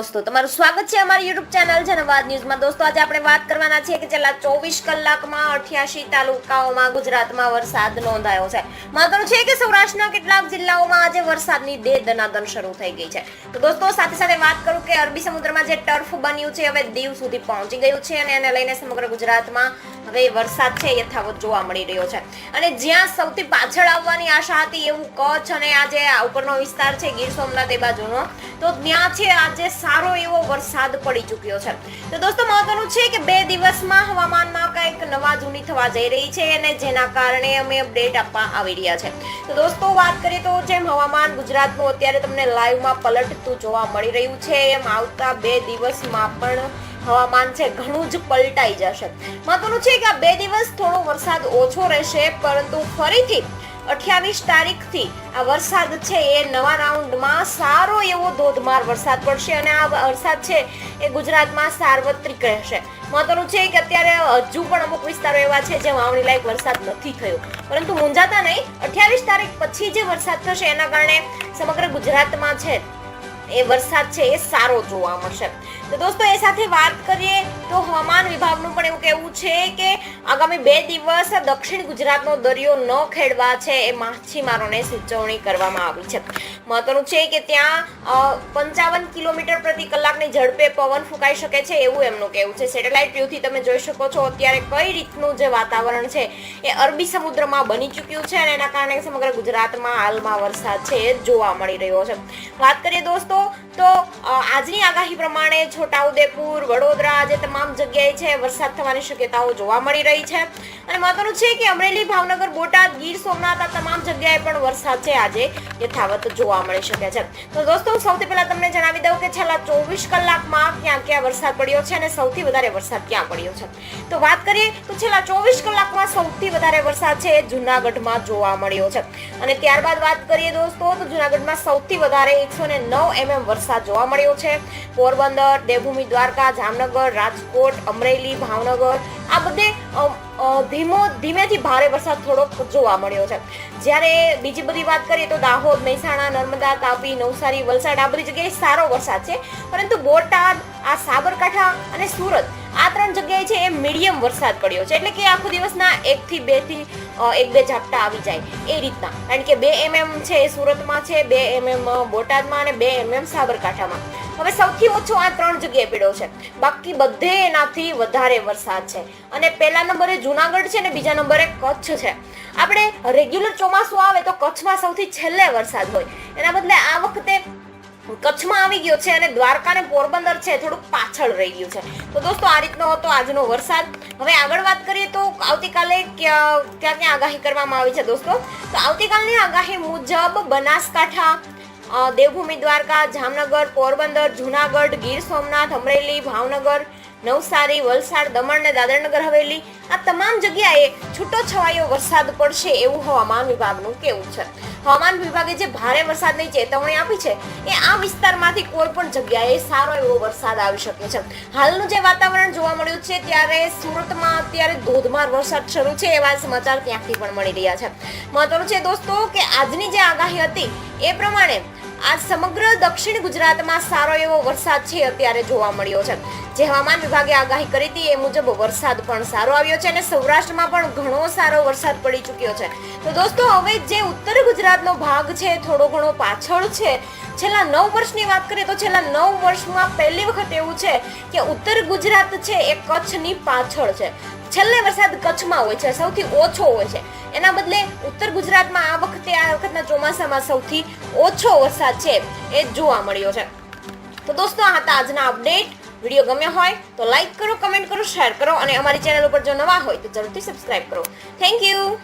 દોસ્તો, તમારું સ્વાગત છે અમારી યુટ્યુબ ચેનલ જનવાદ ન્યૂઝમાં. દોસ્તો, આજે આપણે વાત કરવાના છીએ કે છેલ્લા ચોવીસ કલાકમાં અઠ્યાસી તાલુકાઓમાં ગુજરાતમાં વરસાદ નોંધાયો છે. મહત્વનું છે કે સૌરાષ્ટ્રના કેટલાક જિલ્લાઓમાં આજે વરસાદની દે દનાદન શરૂ થઈ ગઈ છે. તો દોસ્તો, સાથે સાથે વાત કરું કે અરબી સમુદ્રમાં જે ટર્ફ બન્યું છે, હવે દીવ સુધી પહોંચી ગયું છે અને એને લઈને સમગ્ર ગુજરાતમાં હવે વરસાદ છે યથાવત જોવા મળી રહ્યો છે. અને જ્યાં સૌથી પાછળ આવવાની આશા હતી એવું કચ્છ અને આ ઉપરનો વિસ્તાર છે ગીર સોમનાથ એ બાજુનો, તો ત્યાં છે આજે સારો એવો વરસાદ પડી ચૂક્યો છે. તો દોસ્તો, મહત્વનું છે કે બે દિવસમાં હવામાનમાં કંઈક નવા જૂની થવા જઈ રહી છે અને જેના કારણે અમે અપડેટ આપવા આવી રહ્યા છે. તો દોસ્તો, વાત કરીએ તો જેમ હવામાન ગુજરાતનું અત્યારે તમને લાઈવમાં પલટતું જોવા મળી રહ્યું છે, એમ આવતા બે દિવસમાં પણ હવામાન છે, ઘણું જ પલટાઈ જશે. મહત્વનું છે કે આ બે દિવસ થોડો વરસાદ ઓછો રહેશે, પરંતુ ફરીથી અઠ્યાવીસ તારીખથી આ વરસાદ છે એ નવા રાઉન્ડમાં સારો એવો ધોધમાર વરસાદ પડશે અને આ વરસાદ છે એ ગુજરાતમાં સાર્વત્રિક રહેશે. મહત્વનું છે કે અત્યારે હજુ પણ અમુક વિસ્તારો એવા છે જે વાવણી લાયક વરસાદ નથી થયો. પરંતુ મૂંઝાતા નહીં, અઠ્યાવીસ તારીખ પછી જે વરસાદ થશે, એના કારણે સમગ્ર ગુજરાતમાં છે એ વરસાદ છે એ સારો જોવા મળશે. તો દોસ્તો, એ સાથે વાત કરીએ તો હવામાન વિભાગનું પણ એવું કહેવું છે કે આગામી બે દિવસ દક્ષિણ ગુજરાતનો દરિયો ન ખેડવા છે એ માછીમારોને સૂચવણી કરવામાં આવી છે. મહત્વનું છે કે ત્યાં પંચાવન કિલોમીટર પ્રતિ કલાકની ઝડપે પવન ફૂંકાઈ શકે છે એવું એમનું કહેવું છે. સેટેલાઇટ વ્યૂથી તમે જોઈ શકો છો અત્યારે કઈ રીતનું જે વાતાવરણ છે એ અરબી સમુદ્રમાં બની ચૂક્યું છે અને એના કારણે સમગ્ર ગુજરાતમાં હાલમાં વરસાદ છે એ જોવા મળી રહ્યો છે. વાત કરીએ દોસ્તો તો આજની આગાહી પ્રમાણે છોટાઉદેપુર, વડોદરા આજે તમામ જગ્યાએ છે, વરસાદ થવાની શક્યતાઓ જોવા મળી રહી છે. અને મહત્વનું છે કે અમરેલી, ભાવનગર, બોટાદ, ગીર સોમનાથ આ તમામ જગ્યાએ પણ વરસાદ છે. આજે યથાવત જોવા મળી શકે છે. તો દોસ્તો સૌથી પહેલા તમને જણાવી દઉં કે છેલ્લા ચોવીસ કલાકમાં ક્યાં ક્યાં વરસાદ પડ્યો છે અને સૌથી વધારે વરસાદ ક્યાં પડ્યો છે. તો વાત કરીએ તો છેલ્લા ચોવીસ કલાકમાં સૌથી વધારે વરસાદ છે જુનાગઢમાં જોવા મળ્યો છે. અને ત્યારબાદ વાત કરીએ દોસ્તો, તો જુનાગઢમાં સૌથી વધારે એકસો ને નવ એમએમ વરસાદ જોવા મળ્યો છે. પોરબંદર દેવભૂમિ દ્વારકા જામનગર રાજકોટ અમરેલી ભાવનગર આ બધે ધીમો ધીમેથી ભારે વરસાદ થોડોક જોવા મળ્યો છે. જ્યારે બીજી બધી વાત કરીએ તો દાહોદ મહેસાણા નર્મદા તાપી નવસારી વલસાડ આ બધી જગ્યાએ સારો વરસાદ છે. પરંતુ બોટાદ આ સાબરકાંઠા અને સુરત આ ત્રણ જગ્યાએ છે એ મીડિયમ વરસાદ પડ્યો છે. એટલે કે આખો દિવસના એકથી બેથી અ, એક બે ઝાપટા આવી જાય એ રીતના. કારણ કે બે એમએમ છે એ સુરતમાં છે, બે એમએમ બોટાદમાં અને બે એમએમ સાબરકાંઠામાં. હવે સૌથી ઓછો આ ત્રણ જગ્યાએ પડ્યો છે. બાકી બધે એનાથી વધારે વરસાદ છે. અને પહેલા નંબરે જુનાગઢ છે ને બીજા નંબરે કચ્છ છે. આપણે રેગ્યુલર ચોમાસું આવે તો કચ્છમાં સૌથી છેલ્લે વરસાદ હોય. એના બદલે આ વખતે કચ્છમાં આવી ગયો છે અને દ્વારકા ને પોરબંદર છે, થોડુંક પાછળ રહી ગયું છે. તો દોસ્તો, આ રીતનો હતો આજનો વરસાદ. હવે આગળ વાત કરીએ તો આવતીકાલે ક્યાં ક્યાં ક્યાં આગાહી કરવામાં આવી છે દોસ્તો? તો આવતીકાલની આગાહી મુજબ બનાસકાંઠા દેવભૂમિ દ્વારકા, જામનગર, પોરબંદર, જુનાગઢ, ગીર સોમનાથ, અમરેલી, ભાવનગર નવસારી, વલસાડ, દમણ ને દાદરનગર હવેલી આ તમામ જગ્યાએ છૂટો છવાયો વરસાદ પડશે એવું હવામાન વિભાગનું કેવું છે. હવામાન વિભાગે જે ભારે વરસાદની ચેતવણી આપી છે, એ આ વિસ્તારમાંથી કોઈ પણ જગ્યાએ સારો એવો વરસાદ આવી શકે છે. હાલનું જે વાતાવરણ જોવા મળ્યું છે, ત્યારે સુરતમાં અત્યારે ધોધમાર વરસાદ શરૂ છે એવા સમાચાર ત્યાંથી પણ મળી રહ્યા છે. મહત્વનું છે દોસ્તો કે આજની જે આગાહી હતી, એ પ્રમાણે આજ સમગ્ર દક્ષિણ ગુજરાતમાં સારો એવો વરસાદ છે અત્યારે જોવા મળ્યો છે. જે હવામાન વિભાગે આગાહી કરી હતી એ મુજબ વરસાદ પણ સારો આવ્યો છે અને સૌરાષ્ટ્રમાં પણ ઘણો સારો વરસાદ પડી ચૂક્યો છે. તો દોસ્તો, હવે જે ઉત્તર ગુજરાતનો ભાગ છે, થોડો ઘણો પાછળ છે. છેલ્લા નવ વર્ષની વાત કરીએ તો છેલ્લા નવ વર્ષમાં પહેલી વખત એવું છે કે ઉત્તર ગુજરાત છે એ કચ્છની પાછળ છે. છેલ્લે વરસાદ કચ્છમાં હોય છે, સૌથી ઓછો હોય છે. એના બદલે ઉત્તર ગુજરાતમાં આ વખતે આ વખતના ચોમાસામાં સૌથી ઓછો વરસાદ છે એ જોવા મળ્યો છે. તો દોસ્તો, આ હતા આજના અપડેટ. વીડિયો ગમ્યો હોય તો લાઇક કરો, કમેન્ટ કરો, શેર કરો અને અમારી ચેનલ ઉપર જો નવા હોય તો જરૂરથી સબસ્ક્રાઇબ કરો. Thank you.